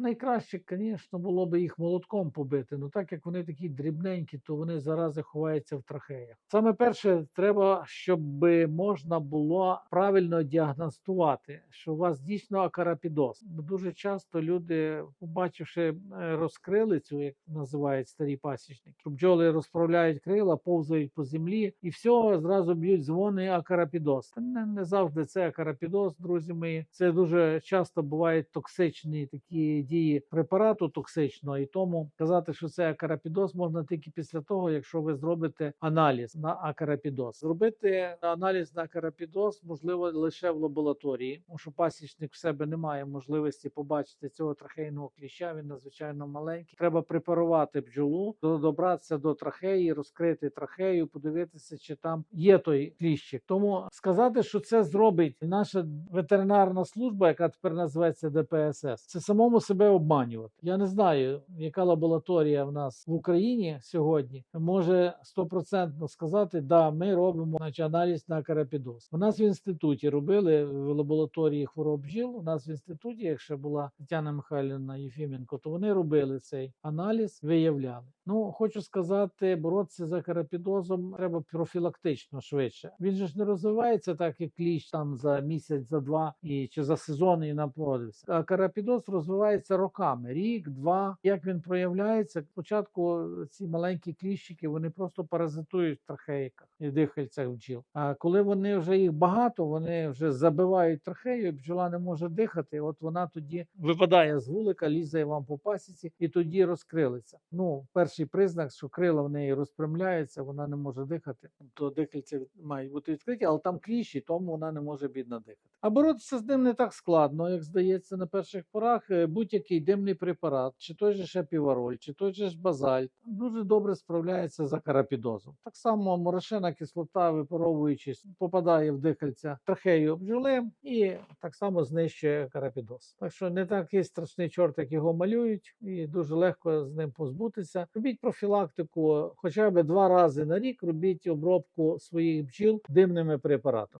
Найкраще, звісно, було б їх молотком побити. Ну так як вони такі дрібненькі, то вони зарази ховаються в трахеях. Саме перше, треба, щоб можна було правильно діагностувати, що у вас дійсно акарапідоз. Дуже часто люди, побачивши е, розкрилицю, як називають старі пасічники, що бджоли розправляють крила, повзають по землі, і все зразу б'ють дзвони акарапідоз. Та не, не завжди це акарапідоз, друзі мої. Це дуже часто бувають токсичні такі дії препарату токсичного, і тому казати, що це акарапідоз, можна тільки після того, якщо ви зробите аналіз на акарапідоз. Зробити аналіз на акарапідоз можливо лише в лабораторії, тому що пасічник в себе не має можливості побачити цього трахейного кліща. Він надзвичайно маленький. Треба препарувати бджолу, добратися до трахеї, розкрити трахею, подивитися, чи там є той кліщик. Тому сказати, що це зробить наша ветеринарна служба, яка тепер називається ДПСС, це самому себе обманювати. Я не знаю, яка лабораторія в нас в Україні сьогодні може стопроцентно сказати, да, ми робимо значить, аналіз на карапідоз. У нас в інституті робили в лабораторії хвороб бджіл. У нас в інституті, якщо була Тетяна Михайлівна Єфіменко, то вони робили цей аналіз, виявляли. Ну хочу сказати, боротися за карапідозом треба профілактично швидше. Він же ж не розвивається так, як кліщ там за місяць, за два і чи за сезон і наплодився. А карапідоз розвивається роками, рік, два. Як він проявляється? Спочатку ці маленькі кліщики вони просто паразитують в трахеїках і дихальцях бджіл. А коли вони вже їх багато, вони вже забивають трахею, бджола не може дихати. От вона тоді випадає з вулика, лізе вам по пасіці, і тоді розкрилиться. Ну, перший признак, що крила в неї розпрямляються, вона не може дихати. То дихальця мають бути відкриті, але там кліщі, тому вона не може бідно дихати. А боротися з ним не так складно, як здається, на перших порах. Е, Будь-який димний препарат, чи той же шепівароль, чи той же ж базальт, дуже добре справляється з акарапідозом. Так само морошена кислота, випаровуючись, попадає в дихальця трахею бджоли і так само знищує карапідоз. Так що не такий страшний чорт, як його малюють, і дуже легко з ним позбутися. Робіть профілактику хоча б два рази на рік. Робіть обробку своїх бджіл димними препаратами.